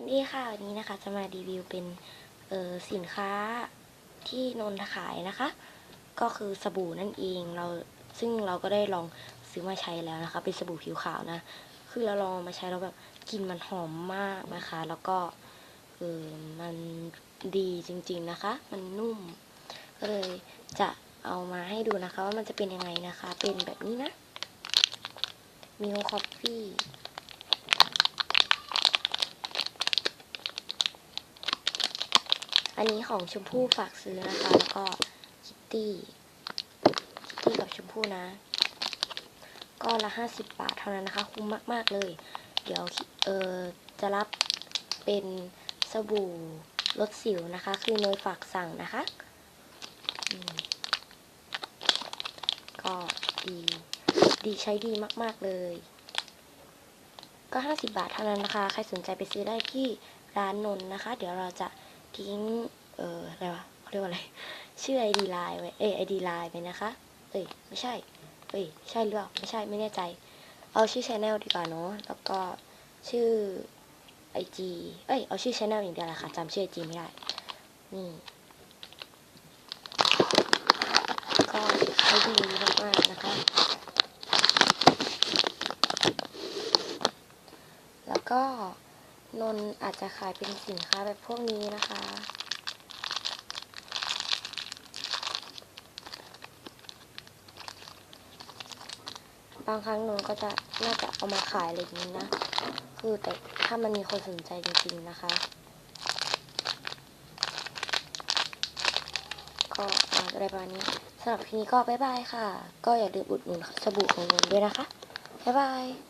วัสดีค่ะวันนี้นะคะจะมารีวิวเป็นสินค้าที่นนทขายนะคะ ก็คือสบู่นั่นเองเราซึ่งเราก็ได้ลองซื้อมาใช้แล้วนะคะ เป็นสบู่ผิวขาวนะ คือเราลองมาใช้แล้วแบบกลิ่นมันหอมมากนะคะ แล้วก็เออมันดีจริงๆนะคะ มันนุ่มก็เลยจะเอามาให้ดูนะคะ ว่ามันจะเป็นยังไงนะคะ เป็นแบบนี้นะมิลคอฟฟี่ อันนี้ของชมพู่ฝากซื้อนะคะ แล้วก็คิตตี้คิตตี้กับชมพู่นะ ก็ละห้าสิบบาทเท่านั้นนะคะ คุ้มมาก ๆ เลย เดี๋ยวเออจะรับเป็นสบู่ลดสิวนะคะ คือเนยฝากสั่งนะคะ ก็ดี ดีใช้ดีมาก ๆ เลย ก็ห้าสิบบาทเท่านั้นนะคะ ใครสนใจไปซื้อได้ที่ร้านนนนะคะ เดี๋ยวเราจะ ทิ้ง เอออะไรวะเขาเรียกว่าอะไร ชื่อไอดีไลน์ไว้ เอ้ไอดีไลน์ไปนะคะ เอ้ย ไม่ใช่ เอ้ย ใช่หรือเปล่า ไม่ใช่ ไม่แน่ใจ เอาชื่อช anel ดีกว่าเนาะ แล้วก็ชื่อไอจีเอ้ย เอาชื่อช anel อย่างเดียวแหละค่ะจำชื่อไอจีไม่ได้ นี่ ก็ใช้ดีมากๆนะคะแล้วก็ นนอาจจะขายเป็นสินค้าแบบพวกนี้นะคะ บางครั้งนนก็จะน่าจะเอามาขายอะไรอย่างนี้นะ คือแต่ถ้ามันมีคนสนใจจริงๆนะคะ ก็อะได้ประมาณนี้สำหรับคลิปนี้ก็บ๊ายบายค่ะ ก็อย่าลืมอุดหนุนสบู่ของนนด้วยนะคะ บ๊ายบาย